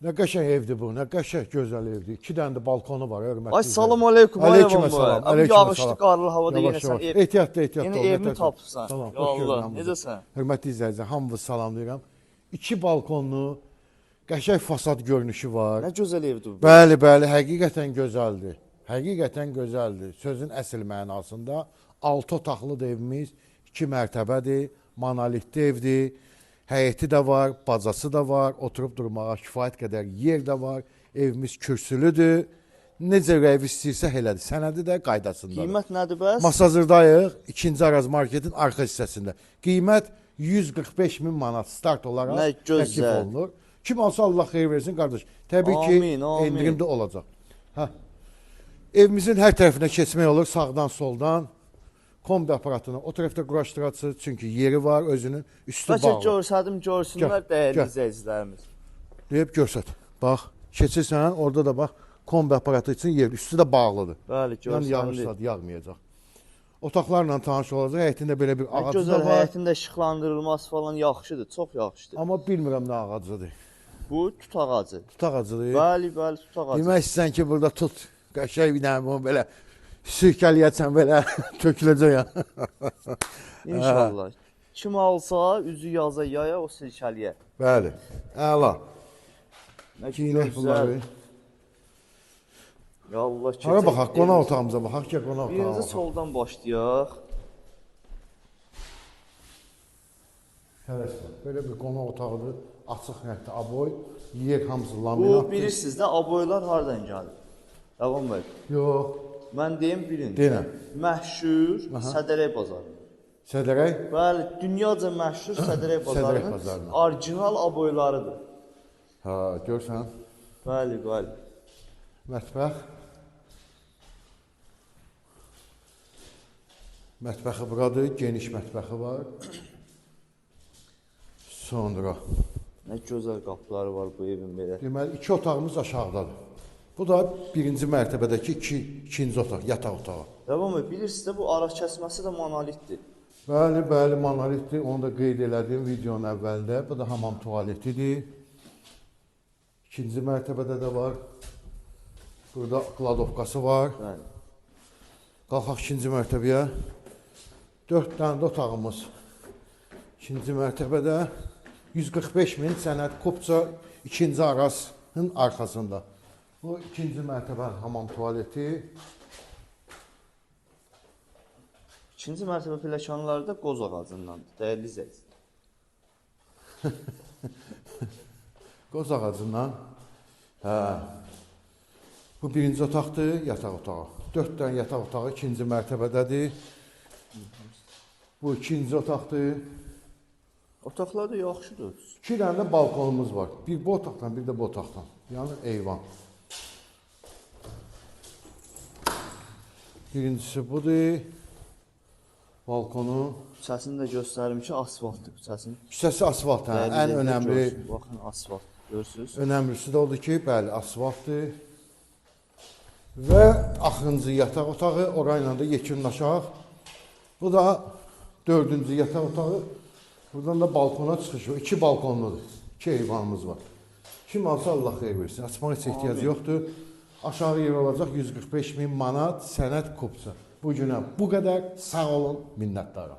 Nə qəşəng evdir bu, nə qəşəng gözəl evdir. 2 dənə də balkonu var, hörmətli. Ay salam aleykum. Aleyküm Aleyküm salam. Aleyküm yağışlı salam. qarlı havada yenə sən ev, Ehtiyatlı, ehtiyatlı. yenə ol, evimi ehtiyatlı. tapırsan. Salam, Ya Allah, necəsən? Hörmətli izləyicilər, hamınızı salamlayıram. 2 balkonlu, qəşəng fasad görünüşü var. Nə gözəl evdir bu. Bəli, bəli, həqiqətən gözəldir. Həqiqətən gözəldir. Sözün əsl mənasında 6 otaqlı evimiz, 2 mərtəbədir, monolitli evdir. Həyəti də var, bacası da var, oturub durmağa kifayət qədər yer də var. Evimiz kürsülüdür. Necə ev istəyirsə elədir. Sənədi də qaydasındadır. Qiymət nədir bəs? Masazırdayıq, 2-ci Araz marketin arxa hissəsində. Qiymət 145 min manat start olaraq Nə gözəl. təklif olunur. Kim alsa Allah xeyir versin qardaş. Təbii Amin, ki, amin. endirimdə olacaq. Hə. Evimizin hər tərəfinə keçmək olur, sağdan, soldan. Kombi aparatını o tərəfdə quraşdıracaqsınız, çünki yeri var, özünün üstü Bəlkə bağlı. görsədim, görsünlər dəyərli izləyicilərimiz. Deyib görsət. Bax, keçirsən, orada da bax, kombi aparatı üçün yer, üstü də bağlıdır. Bəli, Yəni yağış görsəndim. zad yağmayacaq. Otaqlarla tanış olacaq. Həyətində belə bir Nə ağacı gözəl da var. həyətində işıqlandırılması falan yaxşıdır, çox yaxşıdır. Amma bilmirəm nə ağacıdır. Bu tut ağacı. Tut ağacıdır. Bəli, bəli, tut ağacı. Demək istəyirsən ki, burada tut. Qəşəng bir dənə bunu belə sürkələyəcəksən belə töküləcək ya. İnşallah. Kim alsa, üzü yaza yaya o silkəliyə. Bəli. Əla. Nə Geyinək bunları. Ya Allah keçək. Hara baxaq, qonaq otağımıza baxaq ki, qonaq otağına Birinci soldan başlayaq. Tələsmə. Belə bir qonaq otağıdır. Açıq rəngdə aboy. Yer hamısı Bu laminatdır. bilirsiniz də aboylar hardan gəlir? Davam bəy. Yox. Mən deyim bilin. Deyirəm. Məşhur Sədərək bazarı. Sədərək. Bəli, dünyaca məşhur Sədərək bazarının bazarının. orijinal aboylarıdır. Ha, görsən. Bəli, bəli. Mətbəx. Mətbəxi buradır, geniş mətbəxi var. Sonra Nə gözəl qapıları var bu evin belə. deməli iki otağımız aşağıdadır. Bu da birinci mərtəbədəki iki, ikinci otaq, yataq otağı. Davam bəy, bilirsiniz də bu ara kəsməsi də monolitdir. Bəli, bəli, monolitdir. Onu da qeyd elədim videonun əvvəlində. Bu da hamam tualetidir. İkinci mərtəbədə də var. Burada kladovkası var. Bəli. Qalxaq ikinci mərtəbəyə. 4 dənə də otağımız. İkinci mərtəbədə 145 min sənəd kupça ikinci arasının arxasında. Bu ikinci mərtəbə hamam tualeti. İkinci mərtəbə pilləkənləri də qoz ağacındandır. Dəyərli izləyicilər. Qoz ağacından. Hə. Bu birinci otaqdır, yataq otağı. 4 dənə yataq otağı ikinci mərtəbədədir. Bu ikinci otaqdır. Otaqlar da yaxşıdır. 2 dənə də balkonumuz var. Bir bu otaqdan, bir də bu otaqdan. Yəni eyvan. Birincisi budur. Balkonu. Küçəsini də göstərim ki, asfaltdır küçəsinin. Küçəsi asfalt, hə, Dəyərli ən önəmli. görsün. Baxın asfalt. Görürsüz? Önəmlisi də odur ki, bəli, asfaltdır. Və axırıncı yataq otağı, orayla da yekunlaşaq. Bu da dördüncü yataq otağı. Buradan da balkona çıxış var. İki balkonludur. İki eyvanımız var. Kim alsa Allah xeyir versin. Açmaq heç ehtiyac Amin. yoxdur. Aşağı yer olacaq 145 min manat sənəd kupça. Bu günə bu qədər sağ olun, minnətdaram.